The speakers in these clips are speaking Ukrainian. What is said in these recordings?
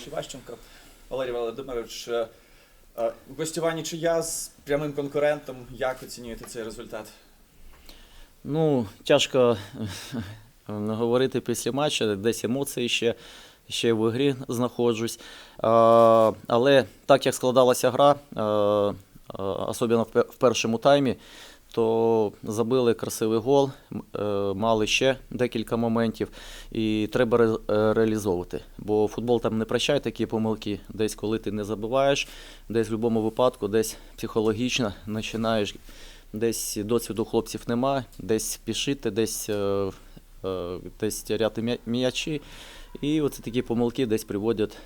Михайлович Іващенко. Валерій Володимирович, е, е, гостювання чия з прямим конкурентом. Як оцінюєте цей результат? Ну, тяжко е, говорити після матчу, десь емоції ще, ще в ігрі знаходжусь. Але так як складалася гра, особливо в першому таймі, то забили красивий гол, е, мали ще декілька моментів, і треба ре- е, реалізовувати. Бо футбол там не прощає такі помилки. Десь коли ти не забиваєш, десь в будь-якому випадку, десь психологічно починаєш Десь досвіду хлопців нема, десь спішити, десь, е, десь тіряти м'ячі. І оце такі помилки десь приводять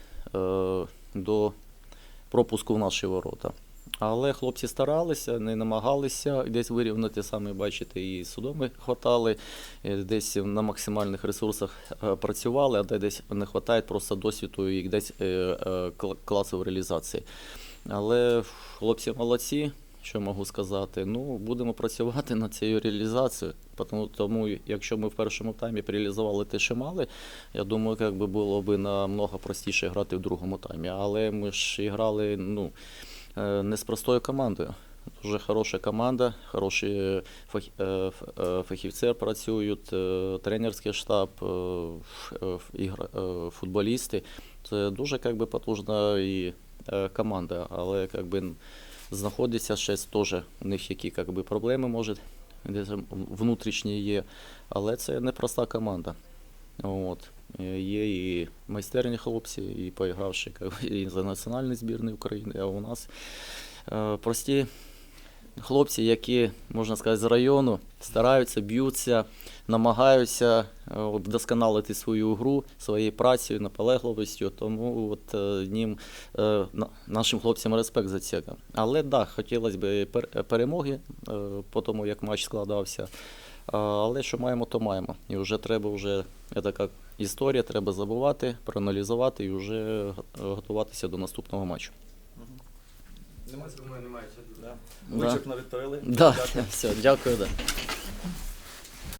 до пропуску в наші ворота. Але хлопці старалися, не намагалися десь вирівняти, саме бачите, і судоми хватали, десь на максимальних ресурсах е, працювали, а де десь не вистачає просто досвіду і десь е, е, класу в реалізації. Але хлопці молодці, що можу сказати. Ну, будемо працювати над цією реалізацією. Тому, тому якщо ми в першому таймі реалізували те, що мали, я думаю, як би було б намного простіше грати в другому таймі. Але ми ж і грали ну, не з простою командою. Дуже хороша команда, хороші е, е, фахівці працюють, е, тренерський штаб, е, е, е, футболісти. Це дуже би, потужна і е, команда, але би, знаходиться ще теж у них які як би, проблеми, може, внутрішні є. Але це непроста команда. От. Е, Є і майстерні хлопці, і поігравши і за національний збірний України, а у нас е, прості хлопці, які, можна сказати, з району стараються, б'ються, намагаються е, вдосконалити свою гру своєю працею, наполегливістю. Тому от, ним, нашим хлопцям респект за це. Але так, да, хотілося б перемоги по тому, як матч складався. Але що маємо, то маємо. І вже треба вже така історія, треба забувати, проаналізувати і вже готуватися до наступного матчу. Немає Думаю, немає. Да. Да. Вичерпно відповіли. Да, Дякую. все, дякую. Да.